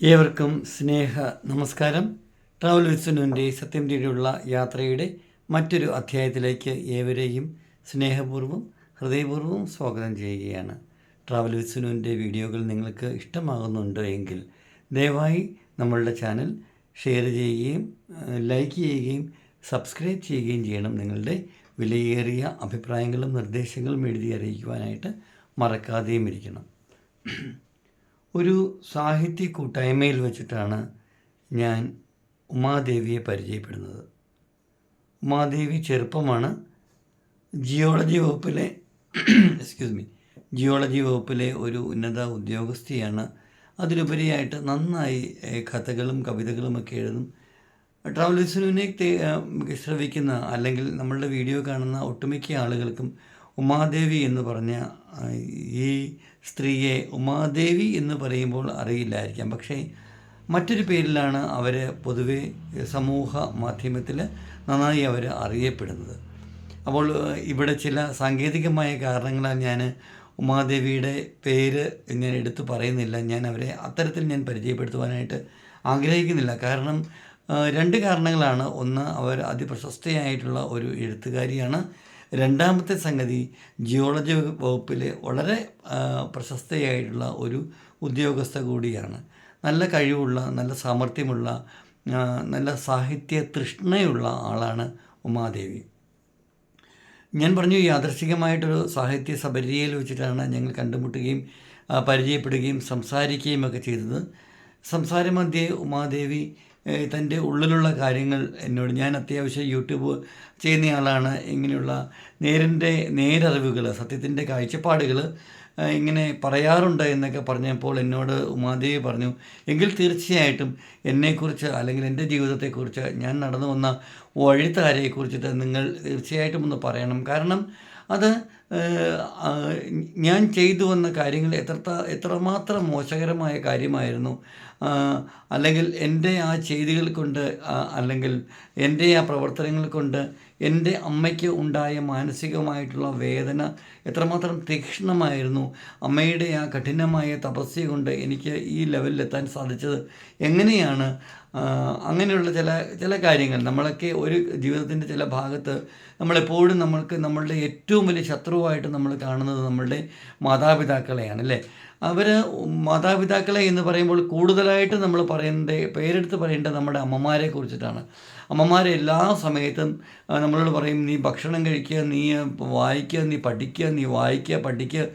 ഏവർക്കും സ്നേഹ നമസ്കാരം. ട്രാവൽ വിസ്നുവിന്റെ സത്യം തേടിയുള്ള യാത്രയുടെ മറ്റൊരു അധ്യായത്തിലേക്ക് ഏവരെയും സ്നേഹപൂർവം ഹൃദയപൂർവം സ്വാഗതം ചെയ്യുകയാണ്. ട്രാവൽ വിസ്നുവിന്റെ വീഡിയോകൾ നിങ്ങൾക്ക് ഇഷ്ടമാകുന്നുണ്ട് എങ്കിൽ ദയവായി നമ്മളുടെ ചാനൽ ഷെയർ ചെയ്യുകയും ലൈക്ക് ചെയ്യുകയും സബ്സ്ക്രൈബ് ചെയ്യുകയും ചെയ്യണം. നിങ്ങളുടെ വിലയേറിയ അഭിപ്രായങ്ങളും നിർദ്ദേശങ്ങളും എഴുതി അറിയിക്കുവാനായിട്ട് മറക്കാതെയും ഇരിക്കണം. ഒരു സാഹിത്യ കൂട്ടായ്മയിൽ വെച്ചിട്ടാണ് ഞാൻ ഉമാദേവിയെ പരിചയപ്പെടുന്നത്. ഉമാദേവി ചെറുപ്പമാണ്. ജിയോളജി വകുപ്പിലെ എക്സ്ക്യൂസ് മീ ജിയോളജി വകുപ്പിലെ ഒരു ഉന്നത ഉദ്യോഗസ്ഥയാണ്. അതിലുപരിയായിട്ട് നന്നായി കഥകളും കവിതകളും ഒക്കെ എഴുതും. ട്രാവൽ ശ്രവിക്കുന്ന അല്ലെങ്കിൽ നമ്മളുടെ വീഡിയോ കാണുന്ന ഒട്ടുമിക്ക ആളുകൾക്കും ഉമാദേവി എന്ന് പറഞ്ഞ ഈ സ്ത്രീയെ ഉമാദേവി എന്ന് പറയുമ്പോൾ അറിയില്ലായിരിക്കാം. പക്ഷേ മറ്റൊരു പേരിലാണ് അവർ പൊതുവെ സമൂഹ മാധ്യമത്തിൽ നന്നായി അവർ അറിയപ്പെടുന്നത്. അപ്പോൾ ഇവിടെ ചില സാങ്കേതികമായ കാരണങ്ങളാൽ ഞാൻ ഉമാദേവിയുടെ പേര് ഞാൻ എടുത്തു പറയുന്നില്ല. ഞാൻ അവരെ അത്തരത്തിൽ ഞാൻ പരിചയപ്പെടുത്തുവാനായിട്ട് ആഗ്രഹിക്കുന്നില്ല. കാരണം രണ്ട് കാരണങ്ങളാണ്. ഒന്ന് അവർ അതിപ്രശസ്തയായിട്ടുള്ള ഒരു എഴുത്തുകാരിയാണ്. രണ്ടാമത്തെ സംഗതി ജിയോളജി വകുപ്പിലെ വളരെ പ്രശസ്തയായിട്ടുള്ള ഒരു ഉദ്യോഗസ്ഥ കൂടിയാണ്. നല്ല കഴിവുള്ള നല്ല സാമർഥ്യമുള്ള നല്ല സാഹിത്യ തൃഷ്ണയുള്ള ആളാണ് ഉമാദേവി. ഞാൻ പറഞ്ഞു യാദർശികമായിട്ടൊരു സാഹിത്യ സബരിയയിൽ വെച്ചിട്ടാണ് ഞങ്ങൾ കണ്ടുമുട്ടുകയും പരിചയപ്പെടുകയും സംസാരിക്കുകയും ഒക്കെ ചെയ്തത്. സംസാരമധ്യേ ഉമാദേവി തന്റെ ഉള്ളിലുള്ള കാര്യങ്ങൾ എന്നോട് ഞാൻ അത്യാവശ്യം യൂട്യൂബ് ചെയ്യുന്നയാളാണ്. ഇങ്ങനെയുള്ള നേരിന്റെ നേരറിവുകൾ സത്യത്തിന്റെ കാഴ്ചപ്പാടുകൾ ഇങ്ങനെ പറയാറുണ്ട് എന്നൊക്കെ പറഞ്ഞപ്പോൾ എന്നോട് ഉമാദേവി പറഞ്ഞു എങ്കിൽ തീർച്ചയായിട്ടും എന്നെക്കുറിച്ച് അല്ലെങ്കിൽ എന്റെ ജീവിതത്തെക്കുറിച്ച് ഞാൻ നടന്നു വന്ന വഴിത്താരയെക്കുറിച്ചിട്ട് നിങ്ങൾ തീർച്ചയായിട്ടും ഒന്ന് പറയണം. കാരണം അത് ഞാൻ ചെയ്തു വന്ന കാര്യങ്ങൾ എത്ര എത്രമാത്രം മോശകരമായ കാര്യമായിരുന്നു. അല്ലെങ്കിൽ എന്റെ ആ ചെയ്തികൾ കൊണ്ട് അല്ലെങ്കിൽ എന്റെ ആ പ്രവർത്തനങ്ങൾ കൊണ്ട് എന്റെ അമ്മയ്ക്ക് ഉണ്ടായ മാനസികമായിട്ടുള്ള വേദന എത്രമാത്രം തീക്ഷ്ണമായിരുന്നു. അമ്മയുടെ ആ കഠിനമായ തപസ്യ കൊണ്ട് എനിക്ക് ഈ ലെവലിലെത്താൻ സാധിച്ചത് എങ്ങനെയാണ്? അങ്ങനെയുള്ള ചില ചില കാര്യങ്ങൾ. നമ്മളൊക്കെ ഒരു ജീവിതത്തിന്റെ ചില ഭാഗത്ത് നമ്മളെപ്പോഴും നമ്മൾക്ക് നമ്മളുടെ ഏറ്റവും വലിയ ശത്രുവായിട്ട് നമ്മൾ കാണുന്നത് നമ്മളുടെ മാതാപിതാക്കളെയാണ് അല്ലേ? അവർ മാതാപിതാക്കളെ എന്ന് പറയുമ്പോൾ കൂടുതലായിട്ട് നമ്മൾ പറയേണ്ട പേരെടുത്ത് പറയേണ്ടത് നമ്മുടെ അമ്മമാരെ കുറിച്ചിട്ടാണ്. അമ്മമാരെ എല്ലാ സമയത്തും നമ്മളോട് പറയും നീ ഭക്ഷണം കഴിക്കുക നീ വായിക്കുക നീ പഠിക്കുക നീ വായിക്കുക പഠിക്കുക.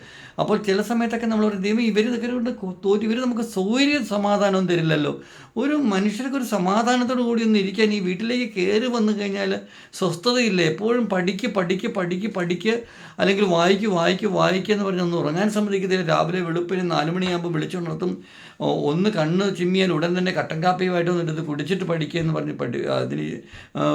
അപ്പോൾ ചില സമയത്തൊക്കെ നമ്മൾ പറയും ദൈവം ഇവർ കൊണ്ട് തോറ്റി. ഇവർ നമുക്ക് സൗകര്യ സമാധാനവും തരില്ലല്ലോ. ഒരു മനുഷ്യർക്ക് ഒരു സമാധാനത്തോടു കൂടി ഒന്ന് ഇരിക്കാൻ ഈ വീട്ടിലേക്ക് കയറി വന്നു കഴിഞ്ഞാൽ സ്വസ്ഥതയില്ല? എപ്പോഴും പഠിക്ക് പഠിക്ക് പഠിക്ക് പഠിക്ക്. അല്ലെങ്കിൽ വായിക്ക് വായിക്ക് വായിക്കുക എന്ന് പറഞ്ഞ് ഒന്ന് ഉറങ്ങാൻ സമ്മതിക്കത്തില്ല. രാവിലെ വെളുപ്പിന് നാല് മണിയാകുമ്പോൾ വിളിച്ചുണർത്തും ഒന്ന് കണ്ണ് ചിമ്മിയാൽ ഉടൻ തന്നെ കട്ടൻ കാപ്പിയുമായിട്ട് വന്നിട്ട് കുടിച്ചിട്ട് പഠിക്കുക എന്ന് പറഞ്ഞ് പഠി അതിന്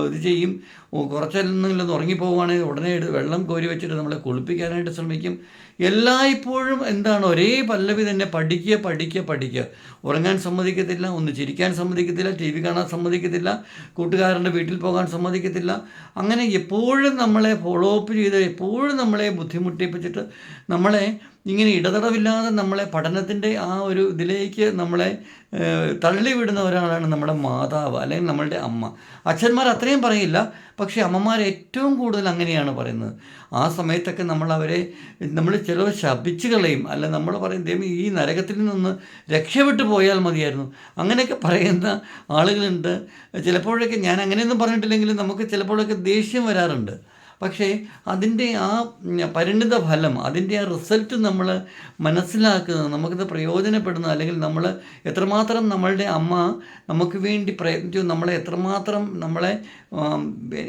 ഇത് ചെയ്യും. ഒന്ന് ഉറങ്ങിപ്പോവുകയാണെങ്കിൽ ഉടനെ വെള്ളം കോരി വെച്ചിട്ട് നമ്മളെ കുളിപ്പിക്കാനായിട്ട് ശ്രമിക്കും. എല്ലായ്പ്പോഴും എന്താണ് ഒരേ പല്ലവി തന്നെ പഠിക്കുക പഠിക്കുക പഠിക്കുക. ഉറങ്ങാൻ സമ്മതിക്കത്തില്ല ഒന്ന് ചിരിക്കാൻ സമ്മതിക്കത്തില്ല ടി വി കാണാൻ സമ്മതിക്കത്തില്ല കൂട്ടുകാരന്റെ വീട്ടിൽ പോകാൻ സമ്മതിക്കത്തില്ല. അങ്ങനെ എപ്പോഴും നമ്മളെ ഫോളോ അപ്പ് ചെയ്ത് എപ്പോഴും നമ്മളെ ബുദ്ധിമുട്ടിപ്പിച്ചിട്ട് നമ്മളെ ഇങ്ങനെ ഇടതടവില്ലാതെ നമ്മളെ പഠനത്തിന്റെ ആ ഒരു ഇതിലേക്ക് നമ്മളെ തള്ളിവിടുന്ന ഒരാളാണ് നമ്മുടെ മാതാവ് അല്ലെങ്കിൽ നമ്മളുടെ അമ്മ. അച്ഛന്മാർ അത്രയും പറയില്ല പക്ഷെ അമ്മമാർ ഏറ്റവും കൂടുതൽ അങ്ങനെയാണ് പറയുന്നത്. ആ സമയത്തൊക്കെ നമ്മൾ അവരെ നമ്മൾ ചിലവ് ശപിച്ചു കളയും. അല്ല നമ്മൾ പറയും ദൈവം ഈ നരകത്തിൽ നിന്ന് രക്ഷപ്പെട്ടു പോയാൽ മതിയായിരുന്നു. അങ്ങനെയൊക്കെ പറയുന്ന ആളുകളുണ്ട്. ചിലപ്പോഴൊക്കെ ഞാൻ അങ്ങനെയൊന്നും പറഞ്ഞിട്ടില്ലെങ്കിലും നമുക്ക് ചിലപ്പോഴൊക്കെ ദേഷ്യം വരാറുണ്ട്. പക്ഷേ അതിന്റെ ആ പരിണിത ഫലം അതിന്റെ ആ റിസൾട്ട് നമ്മൾ മനസ്സിലാക്കുന്നത് നമുക്കിത് പ്രയോജനപ്പെടുന്ന അല്ലെങ്കിൽ നമ്മൾ എത്രമാത്രം നമ്മളുടെ അമ്മ നമുക്ക് വേണ്ടി പ്രയത്നിച്ചു നമ്മളെ എത്രമാത്രം നമ്മളെ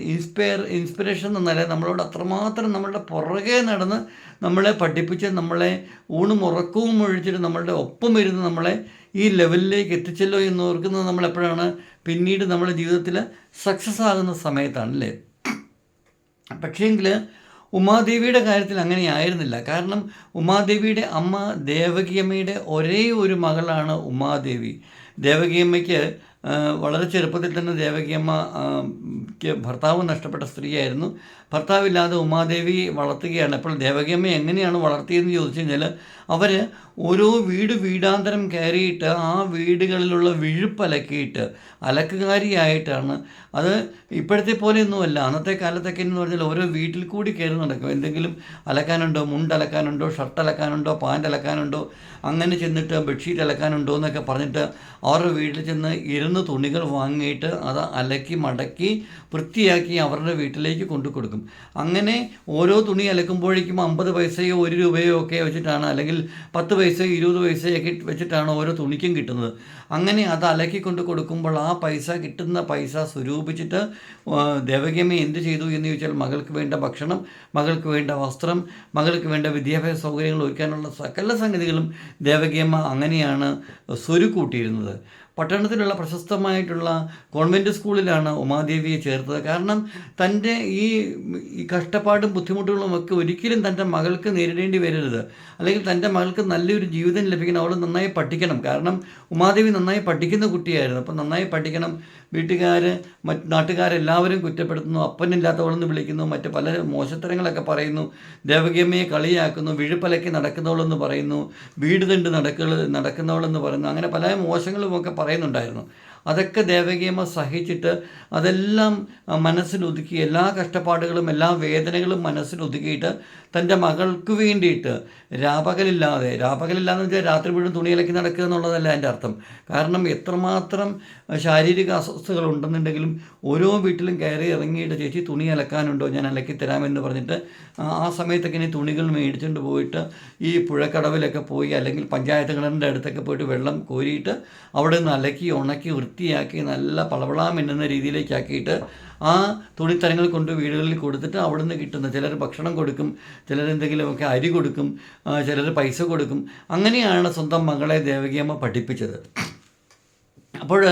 ഇൻസ്പയർ ഇൻസ്പിറേഷൻ എന്നല്ല നമ്മളോട് അത്രമാത്രം നമ്മളുടെ പുറകെ നടന്ന് നമ്മളെ പഠിപ്പിച്ച് നമ്മളെ ഊണും ഉറക്കവും ഒഴിച്ചിട്ട് നമ്മളുടെ ഒപ്പം ഇരുന്ന് നമ്മളെ ഈ ലെവലിലേക്ക് എത്തിച്ചല്ലോ എന്ന് ഓർക്കുന്നത് നമ്മളെപ്പോഴാണ് പിന്നീട് നമ്മുടെ ജീവിതത്തിൽ സക്സസ് ആകുന്ന സമയത്താണ് അല്ലേ പക്ഷേങ്കിൽ ഉമാദേവിയുടെ കാര്യത്തിൽ അങ്ങനെ ആയിരുന്നില്ല കാരണം ഉമാദേവിയുടെ അമ്മ ദേവകിയമ്മയുടെ ഒരേ ഒരു മകളാണ് ഉമാദേവി. ദേവകിയമ്മയ്ക്ക് വളരെ ചെറുപ്പത്തിൽ തന്നെ ദേവകിയമ്മയ്ക്ക് ഭർത്താവ് നഷ്ടപ്പെട്ട സ്ത്രീയായിരുന്നു. ഭർത്താവില്ലാതെ ഉമാദേവി വളർത്തുകയാണ്. അപ്പോൾ ദേവകിയമ്മ എങ്ങനെയാണ് വളർത്തിയതെന്ന് ചോദിച്ചു കഴിഞ്ഞാൽ അവർ ഓരോ വീട് വീടാന്തരം കയറിയിട്ട് ആ വീടുകളിലുള്ള വിഴുപ്പലക്കിയിട്ട് അലക്കുകാരിയായിട്ടാണ്. അത് ഇപ്പോഴത്തെ പോലെയൊന്നുമല്ല. അന്നത്തെ കാലത്തൊക്കെ എന്ന് പറഞ്ഞാൽ ഓരോ വീട്ടിൽ കൂടി കയറി നടക്കും. എന്തെങ്കിലും അലക്കാനുണ്ടോ? മുണ്ട് അലക്കാനുണ്ടോ? ഷർട്ട് അലക്കാനുണ്ടോ? പാന്റ് അലക്കാനുണ്ടോ? അങ്ങനെ ചെന്നിട്ട് ബെഡ്ഷീറ്റ് അലക്കാനുണ്ടോ എന്നൊക്കെ പറഞ്ഞിട്ട് അവരുടെ വീട്ടിൽ ചെന്ന് ഇരുന്ന് തുണികൾ വാങ്ങിയിട്ട് അത് അലക്കി മടക്കി വൃത്തിയാക്കി അവരുടെ വീട്ടിലേക്ക് കൊണ്ടു കൊടുക്കും. അങ്ങനെ ഓരോ തുണി അലക്കുമ്പോഴേക്കും അമ്പത് പൈസയോ ഒരു രൂപയോ ഒക്കെ വെച്ചിട്ടാണ്. അല്ലെങ്കിൽ പത്ത് പൈസയോ ഇരുപത് പൈസയൊക്കെ വെച്ചിട്ടാണ് ഓരോ തുണിക്കും കിട്ടുന്നത്. അങ്ങനെ അത് അലക്കിക്കൊണ്ട് കൊടുക്കുമ്പോൾ ആ പൈസ കിട്ടുന്ന പൈസ സ്വരൂപിച്ചിട്ട് ദേവകിയമ്മ എന്ത് ചെയ്തു എന്ന് ചോദിച്ചാൽ മകൾക്ക് വേണ്ട ഭക്ഷണം മകൾക്ക് വേണ്ട വസ്ത്രം മകൾക്ക് വേണ്ട വിദ്യാഭ്യാസ സൗകര്യങ്ങൾ ഒരുക്കാനുള്ള സകല സംഗതികളും ദേവകിയമ്മ അങ്ങനെയാണ് സ്വരുക്കൂട്ടിയിരുന്നത്. പട്ടണത്തിലുള്ള പ്രശസ്തമായിട്ടുള്ള കോൺവെന്റ് സ്കൂളിലാണ് ഉമാദേവിയെ ചേർത്തത്. കാരണം തന്റെ ഈ കഷ്ടപ്പാടും ബുദ്ധിമുട്ടുകളും ഒക്കെ ഒരിക്കലും തന്റെ മകൾക്ക് നേരിടേണ്ടി വരരുത്. അല്ലെങ്കിൽ തന്റെ മകൾക്ക് നല്ലൊരു ജീവിതം ലഭിക്കണം. അവൾ നന്നായി പഠിക്കണം. കാരണം ഉമാദേവി നന്നായി പഠിക്കുന്ന കുട്ടിയായിരുന്നു. അപ്പം നന്നായി പഠിക്കണം. വീട്ടുകാർ മറ്റ് നാട്ടുകാരെല്ലാവരും കുറ്റപ്പെടുത്തുന്നു അപ്പനില്ലാത്തവളെന്ന് വിളിക്കുന്നു മറ്റ് പല മോശത്തരങ്ങളൊക്കെ പറയുന്നു ദേവകിയമ്മയെ കളിയാക്കുന്നു വിഴുപ്പലക്കി നടക്കുന്നവളെന്ന് പറയുന്നു വീട് തണ്ട് നടക്കുക നടക്കുന്നവളെന്ന് പറയുന്നു അങ്ങനെ പല മോശങ്ങളും ഒക്കെ പറയുന്നുണ്ടായിരുന്നു. അതൊക്കെ ദേവകിയമ്മ സഹിച്ചിട്ട് അതെല്ലാം മനസ്സിനൊതുക്കി എല്ലാ കഷ്ടപ്പാടുകളും എല്ലാ വേദനകളും മനസ്സിലൊതുക്കിയിട്ട് തന്റെ മകൾക്ക് വേണ്ടിയിട്ട് രാപകലില്ലാതെ രാപകലില്ലാന്ന് വെച്ചാൽ രാത്രി മുഴുവൻ തുണിയിലക്കി നടക്കുക എന്നുള്ളതല്ല എന്റെ അർത്ഥം. കാരണം എത്രമാത്രം ശാരീരിക അസ്വസ്ഥതകൾ ഉണ്ടെന്നുണ്ടെങ്കിലും ഓരോ വീട്ടിലും കയറി ഇറങ്ങിയിട്ട് ചേച്ചി തുണി അലക്കാനുണ്ടോ ഞാൻ അലക്കി തരാമെന്ന് പറഞ്ഞിട്ട് ആ സമയത്തൊക്കെ ഇനി തുണികൾ മേടിച്ചുകൊണ്ട് പോയിട്ട് ഈ പുഴക്കടവിലൊക്കെ പോയി അല്ലെങ്കിൽ പഞ്ചായത്തുകളുടെ അടുത്തൊക്കെ പോയിട്ട് വെള്ളം കോരിയിട്ട് അവിടെ നിന്ന് അലക്കി ഉണക്കി വൃത്തിയാക്കി നല്ല പളവളാ മിന്നുന്ന രീതിയിലേക്കാക്കിയിട്ട് ആ തുണിത്തരങ്ങൾ കൊണ്ട് വീടുകളിൽ കൊടുത്തിട്ട് അവിടുന്ന് കിട്ടുന്ന ചിലർ ഭക്ഷണം കൊടുക്കും ചിലർ എന്തെങ്കിലുമൊക്കെ അരി കൊടുക്കും ചിലർ പൈസ കൊടുക്കും. അങ്ങനെയാണ് സ്വന്തം മകളെ ദേവകിയമ്മ പഠിപ്പിച്ചത്. അപ്പോൾ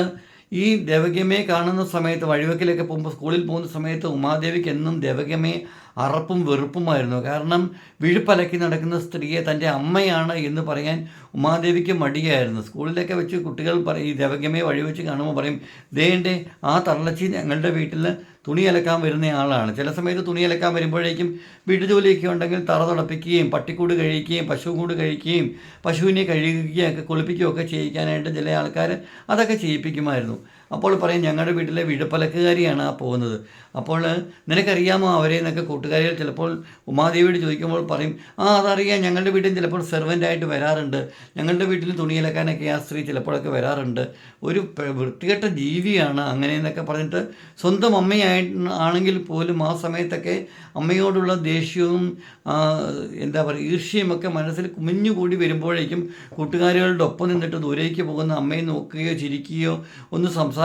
ഈ ദേവകിയമ്മയെ കാണുന്ന സമയത്ത് വഴിവെക്കിലൊക്കെ പോകുമ്പോൾ സ്കൂളിൽ പോകുന്ന സമയത്ത് ഉമാദേവിക്ക് എന്നും ദേവകിയമ്മയെ അറപ്പും വെറുപ്പുമായിരുന്നു. കാരണം വിഴുപ്പലക്കി നടക്കുന്ന സ്ത്രീയെ തന്റെ അമ്മയാണ് എന്ന് പറയാൻ ഉമാദേവിക്ക് മടിയായിരുന്നു. സ്കൂളിലൊക്കെ വെച്ച് കുട്ടികൾ പറയും ഈ ദേവഗമയെ വഴി വെച്ച് കാണുമ്പോൾ പറയും ദേണ്ടേ ആ തള്ളച്ചി ഞങ്ങളുടെ വീട്ടിൽ തുണി അലക്കാൻ വരുന്ന ആളാണ്. ചില സമയത്ത് തുണി അലക്കാൻ വരുമ്പോഴേക്കും വീട്ടു ജോലിയൊക്കെ ഉണ്ടെങ്കിൽ തറ തുടപ്പിക്കുകയും പട്ടിക്കൂട് കഴിക്കുകയും കൂട് കഴിക്കുകയും പശുവിനെ കഴുകുകയും ഒക്കെ കുളിപ്പിക്കുകയൊക്കെ ചെയ്യിക്കാനായിട്ട് ചില ആൾക്കാർ അതൊക്കെ ചെയ്യിപ്പിക്കുമായിരുന്നു. അപ്പോൾ പറയും ഞങ്ങളുടെ വീട്ടിലെ വിഴുപ്പലക്കുകാരിയാണ് ആ പോകുന്നത്. അപ്പോൾ നിനക്കറിയാമോ അവരെ എന്നൊക്കെ കൂട്ടുകാരികൾ ചിലപ്പോൾ ഉമാദേവിയോട് ചോദിക്കുമ്പോൾ പറയും ആ അതറിയാം. ഞങ്ങളുടെ വീട്ടിൽ ചിലപ്പോൾ സെർവന്റായിട്ട് വരാറുണ്ട്. ഞങ്ങളുടെ വീട്ടിൽ തുണിയിലക്കാനൊക്കെ ആ സ്ത്രീ ചിലപ്പോഴൊക്കെ വരാറുണ്ട്. ഒരു വൃത്തികെട്ട ജീവിയാണ് അങ്ങനെയെന്നൊക്കെ പറഞ്ഞിട്ട് സ്വന്തം അമ്മയായി ആണെങ്കിൽ പോലും ആ സമയത്തൊക്കെ അമ്മയോടുള്ള ദേഷ്യവും എന്താ പറയുക ഈർഷ്യമൊക്കെ മനസ്സിൽ കുമിഞ്ഞുകൂടി വരുമ്പോഴേക്കും കൂട്ടുകാരികളുടെ ഒപ്പം നിന്നിട്ട് ദൂരേക്ക് പോകുന്ന അമ്മയെ നോക്കുകയോ ചിരിക്കുകയോ ഒന്ന് സംസാരിക്കുകയോ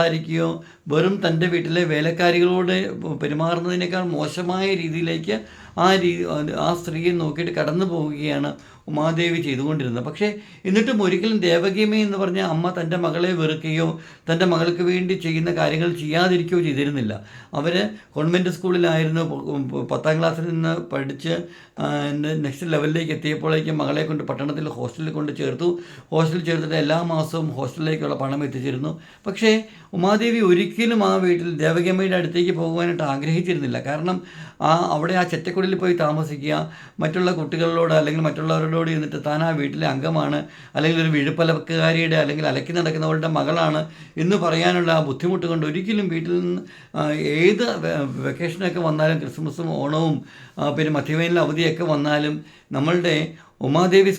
വെറും തന്റെ വീട്ടിലെ വേലക്കാരികളോട് പെരുമാറുന്നതിനേക്കാൾ മോശമായ രീതിയിലേക്ക് ആ രീ ആ സ്ത്രീയെ നോക്കിയിട്ട് കടന്നു പോവുകയാണ് ഉമാദേവി ചെയ്തുകൊണ്ടിരുന്നത്. പക്ഷേ എന്നിട്ടും ഒരിക്കലും ദേവകീമ എന്ന് പറഞ്ഞ അമ്മ തന്റെ മകളെ വെറുക്കുകയോ തന്റെ മകൾക്ക് വേണ്ടി ചെയ്യുന്ന കാര്യങ്ങൾ ചെയ്യാതിരിക്കുകയോ ചെയ്തിരുന്നില്ല. അവർ കോൺവെന്റ് സ്കൂളിലായിരുന്നു പത്താം ക്ലാസ്സിൽ നിന്ന് പഠിച്ച് നെക്സ്റ്റ് ലെവലിലേക്ക് എത്തിയപ്പോഴേക്കും മകളെ കൊണ്ട് പട്ടണത്തിൽ ഹോസ്റ്റലിൽ കൊണ്ട് ചേർത്തു. ഹോസ്റ്റലിൽ ചേർത്തിട്ട് എല്ലാ മാസവും ഹോസ്റ്റലിലേക്കുള്ള പണം എത്തിച്ചിരുന്നു. പക്ഷേ ഉമാദേവി ഒരിക്കലും ആ വീട്ടിൽ ദേവകീമയുടെ അടുത്തേക്ക് പോകുവാനായിട്ട് ആഗ്രഹിച്ചിരുന്നില്ല. കാരണം ആ അവിടെ ആ ചെറ്റക്കുടിയിൽ പോയി താമസിക്കുക. മറ്റുള്ള കുട്ടികളോട് അല്ലെങ്കിൽ മറ്റുള്ളവരോട് ഇരുന്നിട്ട് താൻ ആ വീട്ടിലെ അംഗമാണ് അല്ലെങ്കിൽ ഒരു വിഴുപ്പലക്കാരിയുടെ അല്ലെങ്കിൽ അലക്കി നടക്കുന്നവരുടെ മകളാണ് എന്ന് പറയാനുള്ള ആ ബുദ്ധിമുട്ട് കൊണ്ട് ഒരിക്കലും വീട്ടിൽ നിന്ന് ഏത് വെക്കേഷനൊക്കെ വന്നാലും ക്രിസ്മസും ഓണവും പിന്നെ മധ്യവേനൽ അവധിയൊക്കെ വന്നാലും നമ്മളുടെ ഉമാദേവി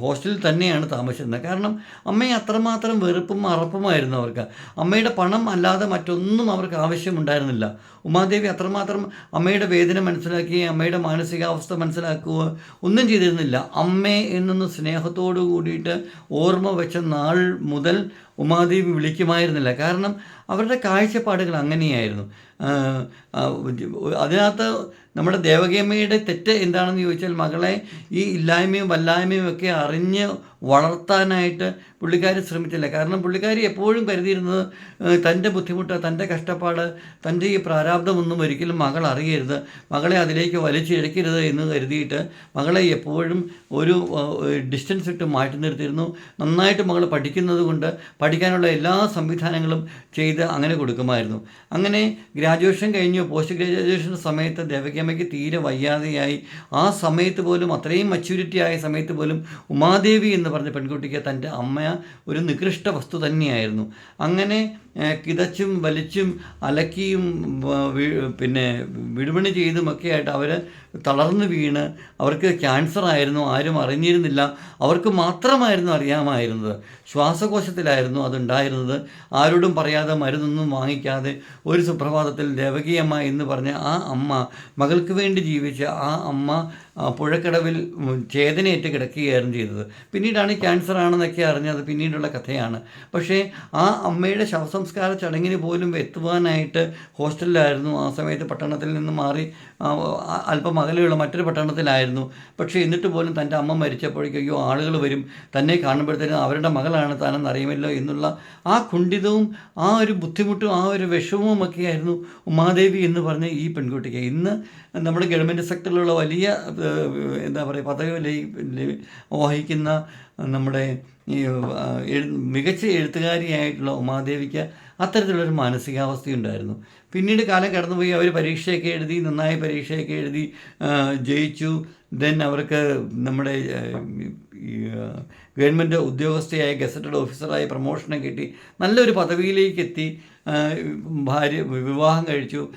ഹോസ്റ്റലിൽ തന്നെയാണ് താമസിച്ചിരുന്നത്. കാരണം അമ്മയെ അത്രമാത്രം വെറുപ്പും അറപ്പുമായിരുന്നു അവർക്ക്. അമ്മയുടെ പണം അല്ലാതെ മറ്റൊന്നും അവർക്ക് ആവശ്യമുണ്ടായിരുന്നില്ല. ഉമാദേവി അത്രമാത്രം അമ്മയുടെ വേദന മനസ്സിലാക്കുകയും അമ്മയുടെ മാനസികാവസ്ഥ മനസ്സിലാക്കുക ഒന്നും ചെയ്തിരുന്നില്ല. അമ്മ എന്നൊന്ന് സ്നേഹത്തോടു കൂടിയിട്ട് ഓർമ്മ വെച്ച നാൾ മുതൽ ഉമാദേവി വിളിക്കുമായിരുന്നില്ല. കാരണം അവരുടെ കാഴ്ചപ്പാടുകൾ അങ്ങനെയായിരുന്നു. അതിനകത്ത് നമ്മുടെ ദേവകേമയുടെ തെറ്റ് എന്താണെന്ന് ചോദിച്ചാൽ മകളെ ഈ ഇല്ലായ്മയും വല്ലായ്മയും ഒക്കെ അറിഞ്ഞ് വളർത്താനായിട്ട് പുള്ളിക്കാരി ശ്രമിച്ചില്ല. കാരണം പുള്ളിക്കാരി എപ്പോഴും കരുതിയിരുന്നത് തന്റെ ബുദ്ധിമുട്ട് തന്റെ കഷ്ടപ്പാട് തന്റെ ഈ പ്രാരാബ്ദമൊന്നും ഒരിക്കലും മകൾ അറിയരുത്. മകളെ അതിലേക്ക് വലിച്ചിഴക്കരുത് എന്ന് കരുതിയിട്ട് മകളെ എപ്പോഴും ഒരു ഡിസ്റ്റൻസ് ഇട്ട് മാറ്റി നിർത്തിയിരുന്നു. നന്നായിട്ട് മകൾ പഠിക്കുന്നത് കൊണ്ട് പഠിക്കാനുള്ള എല്ലാ സംവിധാനങ്ങളും ചെയ്ത് അങ്ങനെ കൊടുക്കുമായിരുന്നു. അങ്ങനെ ഗ്രാജുവേഷൻ കഴിഞ്ഞു. പോസ്റ്റ് ഗ്രാജുവേഷൻ സമയത്ത് ദേവകിയമ്മയ്ക്ക് തീരെ വയ്യാതെയായി. ആ സമയത്ത് പോലും അത്രയും മച്യൂരിറ്റി ആയ സമയത്ത് പോലും ഉമാദേവി എന്ന് പറഞ്ഞ പെൺകുട്ടിക്ക് തന്റെ അമ്മ ഒരു നികൃഷ്ട വസ്തു തന്നെയായിരുന്നു. അങ്ങനെ കിതച്ചും വലിച്ചും അലക്കിയും പിന്നെ വിടുപണി ചെയ്തുമൊക്കെ ആയിട്ട് അവർ തളർന്നു വീണ് അവർക്ക് ക്യാൻസർ ആയിരുന്നു ആരും അറിഞ്ഞിരുന്നില്ല. അവർക്ക് മാത്രമായിരുന്നു അറിയാമായിരുന്നത്. ശ്വാസകോശത്തിലായിരുന്നു അതുണ്ടായിരുന്നത്. ആരോടും പറയാതെ മരുന്നൊന്നും വാങ്ങിക്കാതെ ഒരു സുപ്രഭാതത്തിൽ ദേവകീയമ്മ എന്ന് പറഞ്ഞ ആ അമ്മ മകൾക്ക് വേണ്ടി ജീവിച്ച ആ അമ്മ പുഴക്കടവിൽ ചേതനയേറ്റ് കിടക്കുകയായിരുന്നു ചെയ്തത്. പിന്നീടാണ് ക്യാൻസർ ആണെന്നൊക്കെ അറിഞ്ഞത്. പിന്നീടുള്ള കഥയാണ്. പക്ഷേ ആ അമ്മയുടെ ശവസംസ്കാര ചടങ്ങിന് പോലും എത്തുവാനായിട്ട് ഹോസ്റ്റലിലായിരുന്നു. ആ സമയത്ത് പട്ടണത്തിൽ നിന്ന് മാറി അല്പം അകലെയുള്ള മറ്റൊരു പട്ടണത്തിലായിരുന്നു. പക്ഷേ എന്നിട്ട് പോലും തന്റെ അമ്മ മരിച്ചപ്പോഴേക്കും ആളുകൾ വരും. തന്നെ കാണുമ്പോഴത്തേനും അവരുടെ മകളാണ് താനെന്ന് അറിയുമല്ലോ എന്നുള്ള ആ കുണ്ഠിതവും ആ ഒരു ബുദ്ധിമുട്ടും ആ ഒരു വിഷമവും ഒക്കെ ആയിരുന്നു ഉമാദേവി എന്ന് പറഞ്ഞ ഈ പെൺകുട്ടിക്ക്. ഇന്ന് നമ്മുടെ ഗവൺമെന്റ് സെക്ടറിലുള്ള വലിയ എന്താ പറയുക പദവി വഹിക്കുന്ന നമ്മുടെ ഈ മികച്ച എഴുത്തുകാരിയായിട്ടുള്ള ഉമാദേവിക്ക് അത്തരത്തിലുള്ളൊരു മാനസികാവസ്ഥയുണ്ടായിരുന്നു. പിന്നീട് കാലം കടന്നുപോയി അവർ പരീക്ഷയൊക്കെ എഴുതി നന്നായി പരീക്ഷയൊക്കെ എഴുതി ജയിച്ചു. ദെൻ അവർക്ക് നമ്മുടെ ഗവൺമെന്റ് ഉദ്യോഗസ്ഥയായി ഗസറ്റഡ് ഓഫീസറായി പ്രൊമോഷനെ കിട്ടി. നല്ലൊരു പദവിയിലേക്ക് എത്തി ഭാര്യ വിവാഹം കഴിച്ചു.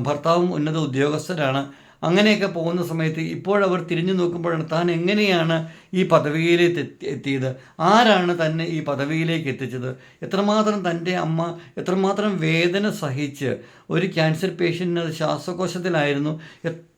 ഭർത്താവും ഉന്നത ഉദ്യോഗസ്ഥരാണ്. അങ്ങനെയൊക്കെ പോകുന്ന സമയത്ത് ഇപ്പോഴവർ തിരിഞ്ഞു നോക്കുമ്പോഴാണ് താൻ എങ്ങനെയാണ് ഈ പദവിയിലേക്ക് എത്തി എത്തിയത്? ആരാണ് തന്നെ ഈ പദവിയിലേക്ക് എത്തിച്ചത്? എത്രമാത്രം തന്റെ അമ്മ എത്രമാത്രം വേദന സഹിച്ച് ഒരു ക്യാൻസർ പേഷ്യന്റിന് അത് ശ്വാസകോശത്തിലായിരുന്നു?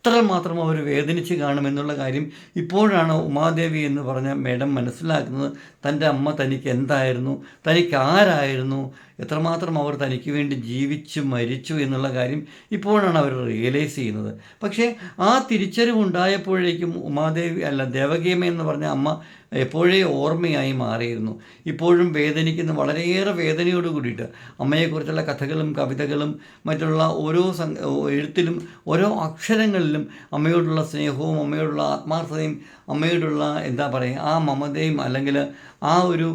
എത്രമാത്രം അവർ വേദനിച്ച് കാണുമെന്നുള്ള കാര്യം ഇപ്പോഴാണ് ഉമാദേവി എന്ന് പറഞ്ഞ മേഡം മനസ്സിലാക്കുന്നത്. തന്റെ അമ്മ തനിക്ക് എന്തായിരുന്നു? തനിക്ക് ആരായിരുന്നു? എത്രമാത്രം അവർ തനിക്ക് വേണ്ടി ജീവിച്ചു മരിച്ചു എന്നുള്ള കാര്യം ഇപ്പോഴാണ് അവർ റിയലൈസ് ചെയ്യുന്നത്. പക്ഷേ ആ തിരിച്ചറിവുണ്ടായപ്പോഴേക്കും ഉമാദേവി അല്ല ദേവകീമ എന്ന് പറഞ്ഞ അമ്മ എപ്പോഴേ ഓർമ്മയായി മാറിയിരുന്നു. ഇപ്പോഴും വേദനിക്കുന്ന വളരെയേറെ വേദനയോട് കൂടിയിട്ട് അമ്മയെക്കുറിച്ചുള്ള കഥകളും കവിതകളും മറ്റുള്ള ഓരോ എഴുത്തിലും ഓരോ അക്ഷരങ്ങളിലും അമ്മയോടുള്ള സ്നേഹവും അമ്മയോടുള്ള ആത്മാർത്ഥതയും അമ്മയോടുള്ള എന്താ പറയുക ആ മമതയും അല്ലെങ്കിൽ ആ ഒരു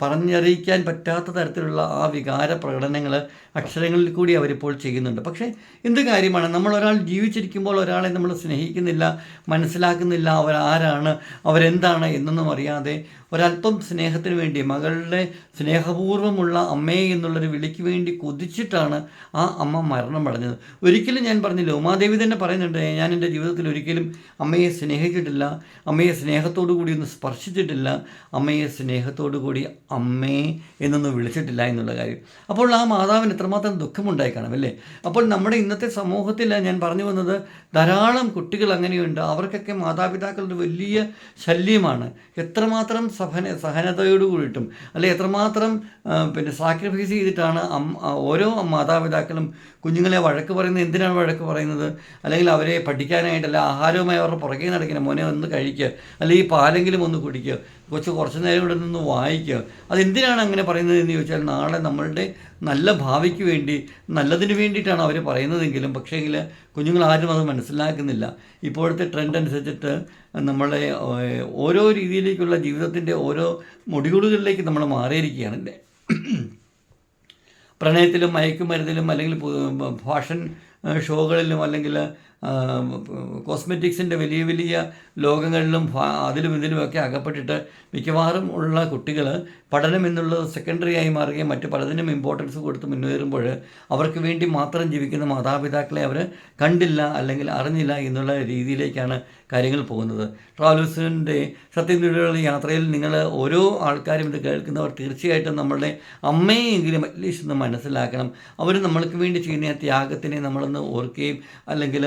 പറഞ്ഞറിയിക്കാൻ പറ്റാത്ത തരത്തിലുള്ള ആ വികാര പ്രകടനങ്ങൾ അക്ഷരങ്ങളിൽ കൂടി അവരിപ്പോൾ ചെയ്യുന്നുണ്ട്. പക്ഷേ എന്ത് കാര്യമാണ് നമ്മൾ ഒരാൾ ജീവിച്ചിരിക്കുമ്പോൾ ഒരാളെ നമ്മൾ സ്നേഹിക്കുന്നില്ല മനസ്സിലാക്കുന്നില്ല അവരാരാണ് അവരെന്താണ് എന്നൊന്നും അറിയാതെ ഒരല്പം സ്നേഹത്തിന് വേണ്ടി മകളുടെ സ്നേഹപൂർവമുള്ള അമ്മയെ എന്നുള്ളൊരു വിളിക്ക് വേണ്ടി കൊതിച്ചിട്ടാണ് ആ അമ്മ മരണമടഞ്ഞത് ഒരിക്കലും ഞാൻ പറഞ്ഞില്ല. ഉമാദേവി തന്നെ പറയുന്നുണ്ട് ഞാൻ എന്റെ ജീവിതത്തിൽ ഒരിക്കലും അമ്മയെ സ്നേഹിച്ചിട്ടില്ല. അമ്മയെ സ്നേഹത്തോടു കൂടി ഒന്ന് സ്പർശിച്ചിട്ടില്ല. അമ്മയെ സ്നേഹത്തോടു കൂടി അമ്മേ എന്നൊന്നും വിളിച്ചിട്ടില്ല എന്നുള്ള കാര്യം. അപ്പോൾ ആ മാതാവിന് എത്രമാത്രം ദുഃഖമുണ്ടായി കാണും അല്ലേ? അപ്പോൾ നമ്മുടെ ഇന്നത്തെ സമൂഹത്തിൽ ഞാൻ പറഞ്ഞു വന്നത് ധാരാളം കുട്ടികൾ അങ്ങനെയുണ്ട്. അവർക്കൊക്കെ മാതാപിതാക്കളുടെ വലിയ ശല്യമാണ്. എത്രമാത്രം സഹന സഹനതയോട് കൂടിയിട്ടും അല്ലെ എത്രമാത്രം പിന്നെ സാക്രിഫൈസ് ചെയ്തിട്ടാണ് ഓരോ മാതാപിതാക്കളും കുഞ്ഞുങ്ങളെ വഴക്ക് പറയുന്നത് എന്തിനാണ് വഴക്ക് പറയുന്നത്? അല്ലെങ്കിൽ അവരെ പഠിക്കാനായിട്ടല്ല ആഹാരവുമായി അവരുടെ പുറകെ നടക്കണം മോനെ ഒന്ന് കഴിക്കുക അല്ലെങ്കിൽ ഈ പാലെങ്കിലും ഒന്ന് കുടിക്കുക കൊച്ചു കുറച്ച് നേരം ഇവിടെ നിന്ന് വായിക്കുക അതെന്തിനാണ് അങ്ങനെ പറയുന്നത് എന്ന് ചോദിച്ചാൽ നാളെ നമ്മളുടെ നല്ല ഭാവിക്ക് വേണ്ടി നല്ലതിന് വേണ്ടിയിട്ടാണ് അവർ പറയുന്നതെങ്കിലും പക്ഷേങ്കിൽ കുഞ്ഞുങ്ങൾ ആരും അത് മനസ്സിലാക്കുന്നില്ല. ഇപ്പോഴത്തെ ട്രെൻഡ് അനുസരിച്ചിട്ട് നമ്മളെ ഓരോ രീതിയിലേക്കുള്ള ജീവിതത്തിന്റെ ഓരോ മുടികുടുകളിലേക്ക് നമ്മൾ മാറിയിരിക്കുകയാണ് പ്രണയത്തിലും മയക്കുമരുന്നിലും അല്ലെങ്കിൽ ഫാഷൻ ഷോകളിലും അല്ലെങ്കിൽ കോസ്മെറ്റിക്സിന്റെ വലിയ വലിയ ലോകങ്ങളിലും അതിലും ഇതിലുമൊക്കെ അകപ്പെട്ടിട്ട് മിക്കവാറും ഉള്ള കുട്ടികൾ പഠനം എന്നുള്ളത് സെക്കൻഡറി ആയി മാറുകയും മറ്റു പലതിനും ഇമ്പോർട്ടൻസ് കൊടുത്ത് മുന്നേറുമ്പോൾ അവർക്ക് വേണ്ടി മാത്രം ജീവിക്കുന്ന മാതാപിതാക്കളെ അവർ കണ്ടില്ല അല്ലെങ്കിൽ അറിഞ്ഞില്ല എന്നുള്ള രീതിയിലേക്കാണ് കാര്യങ്ങൾ പോകുന്നത്. ട്രാവൽസിന്റെ സത്യം തൊഴിലുള്ള യാത്രയിൽ നിങ്ങൾ ഓരോ ആൾക്കാരും ഇത് കേൾക്കുന്നവർ തീർച്ചയായിട്ടും നമ്മളുടെ അമ്മയെങ്കിലും അറ്റ്ലീസ്റ്റ് ഒന്ന് മനസ്സിലാക്കണം. അവർ നമ്മൾക്ക് വേണ്ടി ചെയ്യുന്ന ത്യാഗത്തിനെ നമ്മളൊന്ന് ഒന്ന് ഓർക്കുകയും അല്ലെങ്കിൽ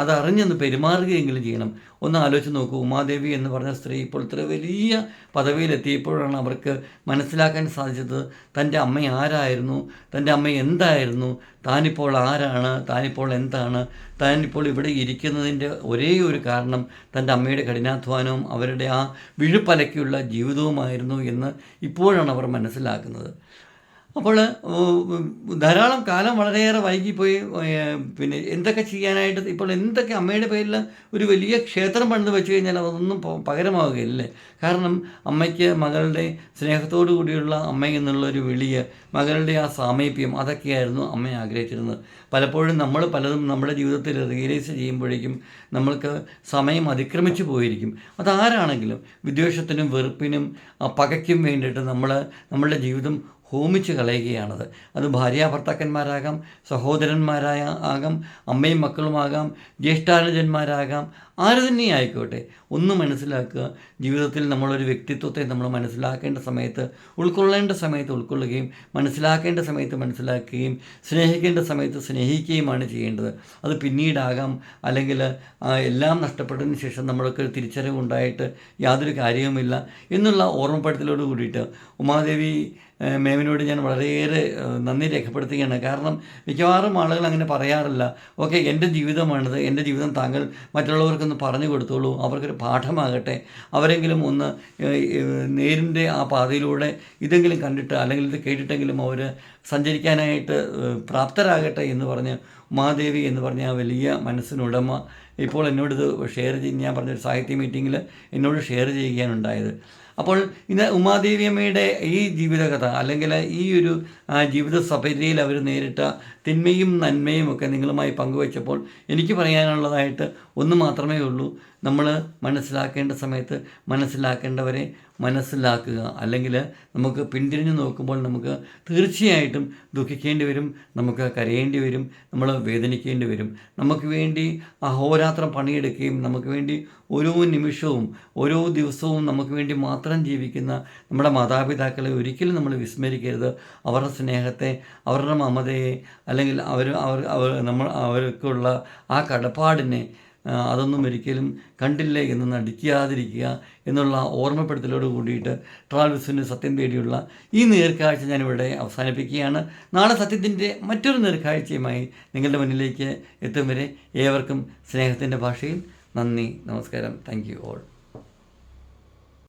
അതറിഞ്ഞൊന്ന് പെരുമാറുകയെങ്കിലും ചെയ്യണം. ഒന്ന് ആലോചിച്ച് നോക്കൂ. ഉമാദേവി എന്ന് പറഞ്ഞ സ്ത്രീ ഇപ്പോൾ ഇത്ര വലിയ പദവിയിലെത്തിയപ്പോഴാണ് അവർക്ക് മനസ്സിലാക്കാൻ സാധിച്ചത് തന്റെ അമ്മ ആരായിരുന്നു തന്റെ അമ്മ എന്തായിരുന്നു താനിപ്പോൾ ആരാണ് താനിപ്പോൾ എന്താണ് താനിപ്പോൾ ഇവിടെ ഇരിക്കുന്നതിന്റെ ഒരേ ഒരു കാരണം തന്റെ അമ്മയുടെ കഠിനാധ്വാനവും അവരുടെ ആ വിഴുപ്പലക്കിയുള്ള ജീവിതവുമായിരുന്നു എന്ന് ഇപ്പോഴാണ് അവർ മനസ്സിലാക്കുന്നത്. അപ്പോൾ ധാരാളം കാലം വളരെയേറെ വൈകിപ്പോയി പിന്നെ എന്തൊക്കെ ചെയ്യാനായിട്ട് ഇപ്പോൾ എന്തൊക്കെ അമ്മയുടെ പേരിൽ ഒരു വലിയ ക്ഷേത്രം പണിത് വെച്ച് കഴിഞ്ഞാൽ അതൊന്നും പകരമാവുകയില്ലേ. കാരണം അമ്മയ്ക്ക് മകളുടെ സ്നേഹത്തോടു കൂടിയുള്ള അമ്മ എന്നുള്ളൊരു വിളിയ മകളുടെ ആ സാമീപ്യം അതൊക്കെയായിരുന്നു അമ്മ ആഗ്രഹിച്ചിരുന്നത്. പലപ്പോഴും നമ്മൾ പലതും നമ്മുടെ ജീവിതത്തിൽ റിയലൈസ് ചെയ്യുമ്പോഴേക്കും നമ്മൾക്ക് സമയം അതിക്രമിച്ചു പോയിരിക്കും. അതാരാണെങ്കിലും വിദ്വേഷത്തിനും വെറുപ്പിനും പകയ്ക്കും വേണ്ടിയിട്ട് നമ്മൾ നമ്മളുടെ ജീവിതം ഹോമിച്ച് കളയുകയാണത്. അത് ഭാര്യാഭർത്താക്കന്മാരാകാം സഹോദരന്മാരായ ആകാം അമ്മയും മക്കളുമാകാം ജ്യേഷ്ഠാനുജന്മാരാകാം ആര് തന്നെ ആയിക്കോട്ടെ. ഒന്ന് മനസ്സിലാക്കുക. ജീവിതത്തിൽ നമ്മളൊരു വ്യക്തിത്വത്തെ നമ്മൾ മനസ്സിലാക്കേണ്ട സമയത്ത് ഉൾക്കൊള്ളേണ്ട സമയത്ത് ഉൾക്കൊള്ളുകയും മനസ്സിലാക്കേണ്ട സമയത്ത് മനസ്സിലാക്കുകയും സ്നേഹിക്കേണ്ട സമയത്ത് സ്നേഹിക്കുകയുമാണ് ചെയ്യേണ്ടത്. അത് പിന്നീടാകാം. അല്ലെങ്കിൽ എല്ലാം നഷ്ടപ്പെട്ടതിന് ശേഷം നമ്മളൊക്കെ തിരിച്ചറിവുണ്ടായിട്ട് യാതൊരു കാര്യവുമില്ല എന്നുള്ള ഓർമ്മപ്പെടുത്തലോട് കൂടിയിട്ട് ഉമാദേവി മേമിനോട് ഞാൻ വളരെയേറെ നന്ദി രേഖപ്പെടുത്തുകയാണ്. കാരണം മിക്കവാറും ആളുകൾ അങ്ങനെ പറയാറില്ല. ഓക്കെ എന്റെ ജീവിതമാണിത്. എന്റെ ജീവിതം താങ്കൾ മറ്റുള്ളവർക്കൊന്ന് പറഞ്ഞു കൊടുത്തോളൂ. അവർക്കൊരു പാഠമാകട്ടെ. അവരെങ്കിലും ഒന്ന് നേരിന്റെ ആ പാതയിലൂടെ ഇതെങ്കിലും കണ്ടിട്ട് അല്ലെങ്കിൽ ഇത് കേട്ടിട്ടെങ്കിലും അവർ സഞ്ചരിക്കാനായിട്ട് പ്രാപ്തരാകട്ടെ എന്ന് പറഞ്ഞ് ഉമാദേവി എന്ന് പറഞ്ഞ ആ വലിയ മനസ്സിനുടമ ഇപ്പോൾ എന്നോടിത് ഷെയർ ചെയ്ത് ഞാൻ പറഞ്ഞൊരു സാഹിത്യ മീറ്റിങ്ങിൽ എന്നോട് ഷെയർ ചെയ്യുകയാണുണ്ടായത് അപ്പോൾ ഇന്ന് ഉമാദേവി അമ്മയുടെ ഈ ജീവിതകഥ അല്ലെങ്കിൽ ഈ ഒരു ജീവിത സഫരിയിൽ അവർ നേരിട്ട തിന്മയും നന്മയും ഒക്കെ നിങ്ങളുമായി പങ്കുവച്ചപ്പോൾ എനിക്ക് പറയാനുള്ളതായിട്ട് ഒന്ന് മാത്രമേ ഉള്ളൂ. നമ്മൾ മനസ്സിലാക്കേണ്ട സമയത്ത് മനസ്സിലാക്കേണ്ടവരെ മനസ്സിലാക്കുക. അല്ലെങ്കിൽ നമുക്ക് പിന്തിരിഞ്ഞ് നോക്കുമ്പോൾ നമുക്ക് തീർച്ചയായിട്ടും ദുഃഖിക്കേണ്ടി വരും നമുക്ക് കരയേണ്ടി വരും നമ്മൾ വേദനിക്കേണ്ടി വരും. നമുക്ക് വേണ്ടി അഹോരാത്രം പണിയെടുക്കുകയും നമുക്ക് വേണ്ടി ഓരോ നിമിഷവും ഓരോ ദിവസവും നമുക്ക് വേണ്ടി മാത്രം ജീവിക്കുന്ന നമ്മുടെ മാതാപിതാക്കളെ ഒരിക്കലും നമ്മൾ വിസ്മരിക്കരുത്. അവരുടെ സ്നേഹത്തെ അവരുടെ മമതയെ അല്ലെങ്കിൽ അവർ അവർ അവർ നമ്മൾ അവർക്കുള്ള ആ കടപ്പാടിനെ അതൊന്നും ഒരിക്കലും കണ്ടില്ല എന്ന് നടിക്കാതിരിക്കുക എന്നുള്ള ഓർമ്മപ്പെടുത്തലോട് കൂടിയിട്ട് ട്രാവൽസിന് സത്യം തേടിയുള്ള ഈ നേർക്കാഴ്ച ഞാനിവിടെ അവസാനിപ്പിക്കുകയാണ്. നാളെ സത്യത്തിന്റെ മറ്റൊരു നേർക്കാഴ്ചയുമായി നിങ്ങളുടെ മുന്നിലേക്ക് എത്തും വരെ ഏവർക്കും സ്നേഹത്തിന്റെ ഭാഷയിൽ നന്ദി നമസ്കാരം. Thank you all.